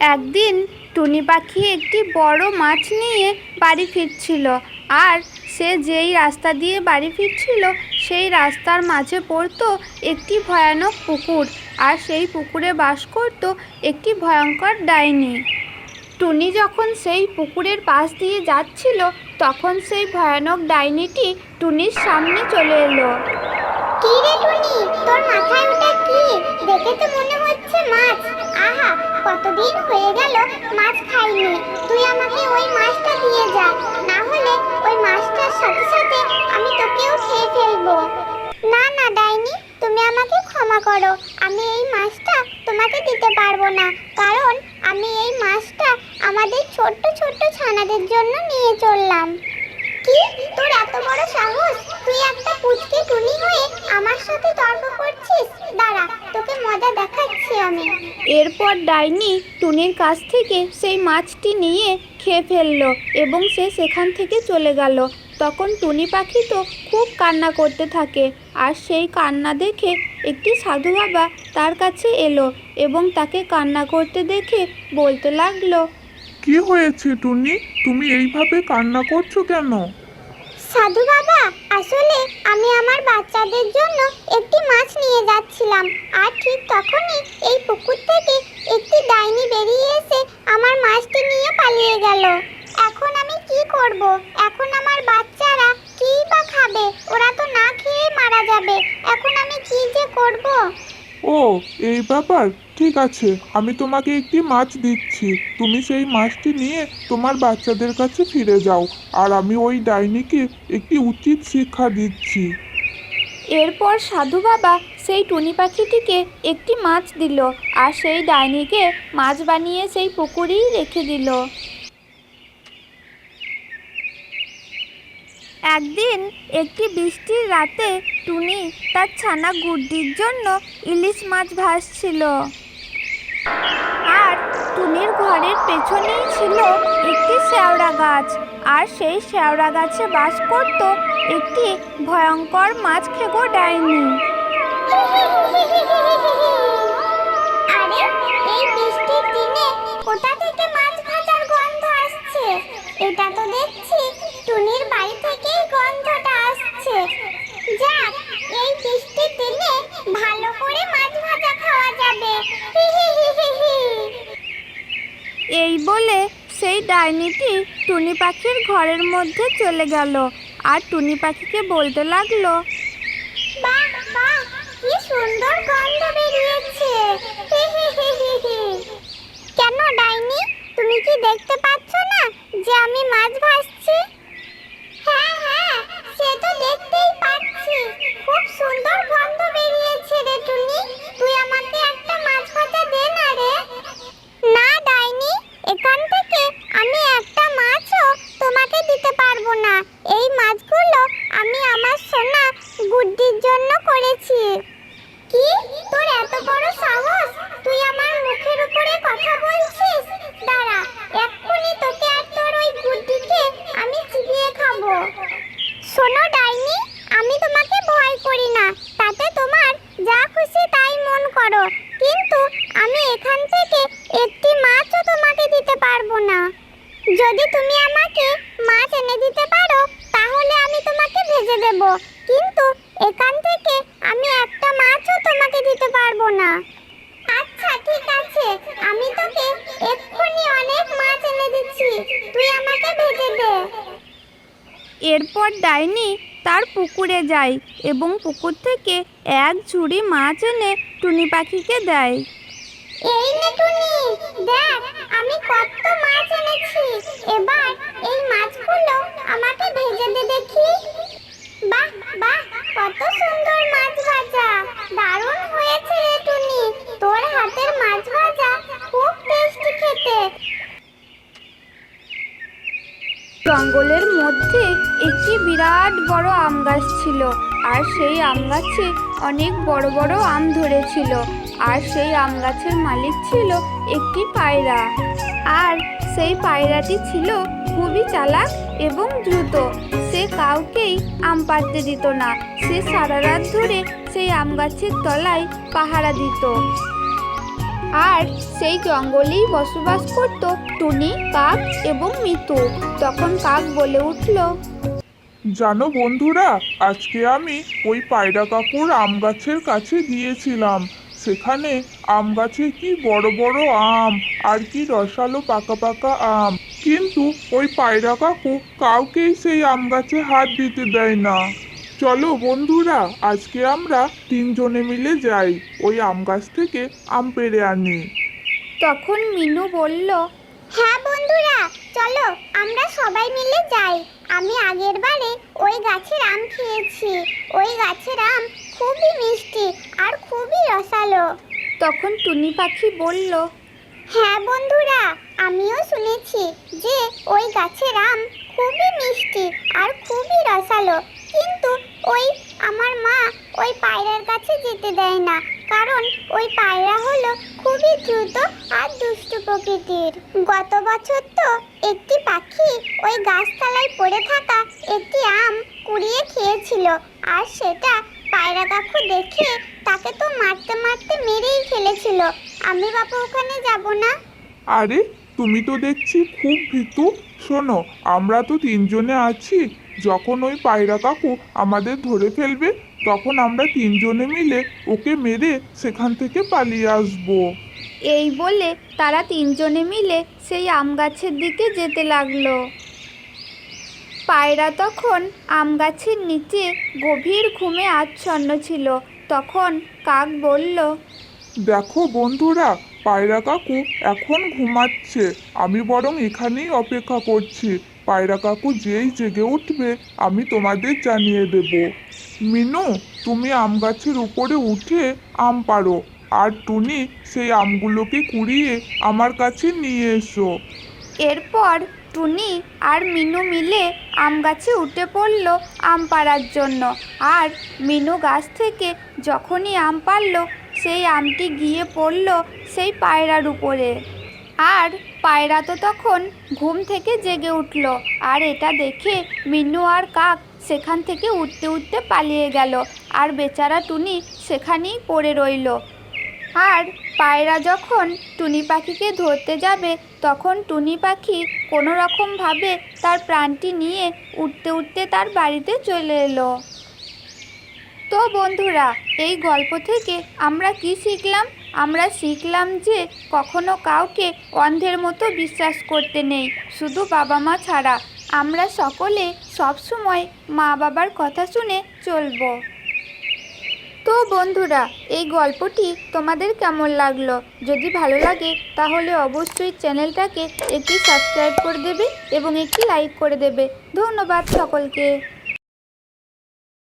একদিন টুনি পাখি একটি বড় মাছ নিয়ে বাড়ি ফিরছিল। আর সে যেই রাস্তা দিয়ে বাড়ি ফিরছিল, সেই রাস্তার মাঝে পড়তো একটি ভয়ানক পুকুর। আর সেই পুকুরে বাস করতো একটি ভয়ঙ্কর ডাইনি। টুনি যখন সেই পুকুরের পাশ দিয়ে যাচ্ছিল, তখন সেই ভয়ানক ডাইনিটি টুনির সামনে চলে এলো। কি রে টুনি, তোর মাথায় কি দেখে তো মনে হচ্ছে মাছ। আহা, কতদিন হয়ে গেল মাছ খাইনি। তুই আমাকে ওই মাছটা দিয়ে যা। না হলে ওই মাছটার সাথে সাথে আমি তোকেও খেয়ে ফেলব। না না, ডাইনি, তুমি আমাকে ক্ষমা করো। আমি এই মাছটা তোমাকে দিতে পারব না। কারণ আমি এই মাছটা আমাদের ছোট্ট ছোট্ট ছানাদের জন্য নিয়ে চললাম। কি? তোর এত বড় সাহস? তুই একটা পুচকে টুনি হয়ে আমার সাথে তর্ক এরপর ডাইনি টুনির কাছ থেকে সেই মাছটি নিয়ে খেয়ে ফেলল এবং সে সেখান থেকে চলে গেল। তখন টুনি পাখি তো খুব কান্না করতে থাকে আর সেই কান্না দেখে একটি সাধু বাবা তার কাছে এলো এবং তাকে কান্না করতে দেখে বলতে লাগল কি হয়েছে টুনি? তুমি এইভাবে কান্না করছ কেন? সাধু বাবা আসলে আমি আমার বাচ্চাদের জন্য একটি মাছ নিয়ে যাচ্ছিলাম। আর ঠিক তখনই এই পুকুর থেকে একটি ডাইনি বেরিয়ে এসে আমার মাছটি নিয়ে পালিয়ে গেল এখন আমি কি করব এখন আমার বাচ্চারা কী বা খাবে ওরা তো না খেয়ে মারা যাবে এখন আমি কি যে করব ও, এই ব্যাপার, ঠিক আছে, আমি তোমাকে একটি মাছ দিচ্ছি। তুমি সেই মাছটি নিয়ে তোমার বাচ্চাদের কাছে ফিরে যাও, আর আমি ওই ডাইনিকে একটি উচিত শিক্ষা দিচ্ছি। এরপর সাধু বাবা সেই টুনি পাখিটিকে একটি মাছ দিল, আর সেই ডাইনিকে মাছ বানিয়ে সেই পুকুরেই রেখে দিল। একদিন একটি বৃষ্টির রাতে টুনি তার ছানা গুড্ডির জন্য ইলিশ মাছ ভাসছিল আর টুনির ঘরের পেছনেই ছিল একটি শেওড়া গাছ। আর সেই শেওড়া গাছে বাস করত একটি ভয়ঙ্কর মাছ খেগো ডাইনি। কোথা থেকে মাছ ভাজার গন্ধ আসছে। এটা তো দেখছি টুনির বাড়ি থেকেই গন্ধটা আসছে যাক এই বৃষ্টির ভালো করে মাছ ভাজা খাওয়া যাবে। এই বলে সেই ডাইনিটি টুনি পাখির ঘরের মধ্যে চলে গেল আর টুনি পাখিকে বলতে লাগল বাহ বাহ কি সুন্দর গন্ধ বেরিয়েছে হি হি হি হি হি। কেন ডাইনি তুমি কি দেখতে পাচ্ছ না যে আমি মাছ ভাজছি হ্যাঁ হ্যাঁ সে তো দেখতেই পাচ্ছি খুব সুন্দর গন্ধ বেরিয়েছে রে টুনি তুই আমাকে একটা মাছ ভাজা দে না রে না ডাইনি এখান থেকে আমি একটা মাছও তোমাকে দিতে পারব না এই মাছগুলো আমি আমার সোনা গুড্ডির জন্য করেছি কি তোর এত বড় সাহস তুই আমার মুখের উপরে কথা বলছিস দাঁড়া এক্ষুনি তোকে আর তোর ওই গুড্ডিকে আমি চিবিয়ে খাব শোনো ডাইনি আমি তোমাকে ভয় করি না তাতে তোমার যা খুশি তাই মন করো কিন্তু আমি এখান থেকে একটি মাছও তোমাকে দিতে পারব না যদি তুমি আমাকে মাছ এনে দিতে পারো তাহলে আমি তোমাকে ভেজে দেব। কিন্তু এখান থেকে আমি একটা মাছও তোমাকে দিতে পারব না। আচ্ছা ঠিক আছে। আমি তোকে এক্ষুনি অনেক মাছ এনে দিচ্ছি। তুই আমাকে ভেজে দে। এরপর ডাইনি তার পুকুরে যায় এবং পুকুর থেকে এক ঝুড়ি মাছ এনে টুনি পাখিকে দেয়। এই নে টুনি দেখ আমি কত মাছ এনেছি এবার এই মাছগুলো আমাকে ভেজে দে দেখি বাহ বাহ কত সুন্দর মাছ ভাজা দারুণ হয়েছে রে টুনি তোর হাতের মাছ ভাজা খুব টেস্টি খেতে জঙ্গলের মধ্যে একটি বিরাট বড় আম গাছ ছিল, আর সেই আম গাছে অনেক বড় বড় আম ধরেছিল, আর সেই আম গাছের মালিক ছিল একটি পায়রা। আর সেই পায়রাটি ছিল খুবই চালাক এবং দ্রুত। সে কাউকেই আম পাড়তে দিত না, সে সারা রাত ধরে সেই আম গাছের তলায় পাহারা দিত। আর সেই জঙ্গলেই বসবাস করত টুনি, কাক এবং মিতু। তখন কাক বলে উঠল, জানো বন্ধুরা, আজকে আমি ওই পায়রা কাকুর আম গাছের কাছে গিয়েছিলাম। সেখানে আম গাছে কি বড় বড় আম আর কি রসালো পাকা পাকা আম। কিন্তু ওই পায়রা কাকু কাউকেই সেই আম গাছে হাত দিতে দেয় না। চলো বন্ধুরা, আজকে আমরা তিনজনে মিলে যাই ওই আম গাছ থেকে আম পেড়ে আনি। তখন মিনু বলল হ্যাঁ বন্ধুরা, চলো আমরা সবাই মিলে যাই। আমি আগের বারে ওই গাছের আম খেয়েছি। ওই গাছের আম খুবই মিষ্টি আর খুবই রসালো। তখন টুনি পাখি বলল হ্যাঁ বন্ধুরা, আমিও শুনেছি যে ওই গাছের আম খুবই মিষ্টি আর খুবই রসালো। কিন্তু ওই আমার মা ওই পায়রার কাছে যেতে দেয় না, কারণ ওই পায়রা হলো খুবই দ্রুত আর দুষ্টু প্রকৃতির। গত বছর তো একটি পাখি ওই গাছতলায় পড়ে থাকা একটি আম কুড়িয়ে খেয়েছিল, আর সেটা পায়রা কাকু দেখে তাকে তো মারতে মারতে মেরেই ফেলেছিল। আমি বাবা ওখানে যাব না? আরে তুমি তো দেখছি খুব ভীতু। শোনো আমরা তো তিনজনে আছি। যখন ওই পায়রা কাকু আমাদের ধরে ফেলবে তখন আমরা তিনজনে মিলে ওকে মেরে সেখান থেকে পালিয়ে আসব। এই বলে তারা তিনজনে মিলে সেই আম গাছের দিকে যেতে লাগল। পায়রা তখন আম গাছের নিচে গভীর ঘুমে আচ্ছন্ন ছিল। তখন কাক বলল দেখো বন্ধুরা পায়রা কাকু এখন ঘুমাচ্ছে। আমি বরং এখানেই অপেক্ষা করছি। পায়রা কাকু যেই জেগে উঠবে, আমি তোমাদের জানিয়ে দেব। মিনু, তুমি আম গাছের উপরে উঠে আম পারো আর টুনি, সেই আমগুলোকে কুড়িয়ে আমার কাছে নিয়ে এসো। এরপর টুনি আর মিনু মিলে আম গাছে উঠে পড়ল আম পাড়ার জন্য। আর মিনু গাছ থেকে যখনই আম পারল সেই আমটি গিয়ে পড়ল সেই পায়রার উপরে। আর পায়রা তো তখন ঘুম থেকে জেগে উঠল। আর এটা দেখে মিনু আর কাক সেখান থেকে উঠতে উঠতে পালিয়ে গেল। আর বেচারা টুনি সেখানেই পড়ে রইল। আর পায়রা যখন টুনি পাখিকে ধরতে যাবে, তখন টুনি পাখি কোনো রকমভাবে তার প্রাণটি নিয়ে উঠতে উঠতে তার বাড়িতে চলে এলো। তো বন্ধুরা, এই গল্প থেকে আমরা কি শিখলাম? আমরা শিখলাম যে কখনো কাউকে অন্ধের মতো বিশ্বাস করতে নেই, শুধু বাবা মা ছাড়া। আমরা সকলে সবসময় মা বাবার কথা শুনে চলব। তো বন্ধুরা, এই গল্পটি তোমাদের কেমন লাগল? যদি ভালো লাগে, তাহলে অবশ্যই চ্যানেলটাকে একটি সাবস্ক্রাইব করে দেবে এবং একটি লাইক করে দেবে। ধন্যবাদ সকলকে।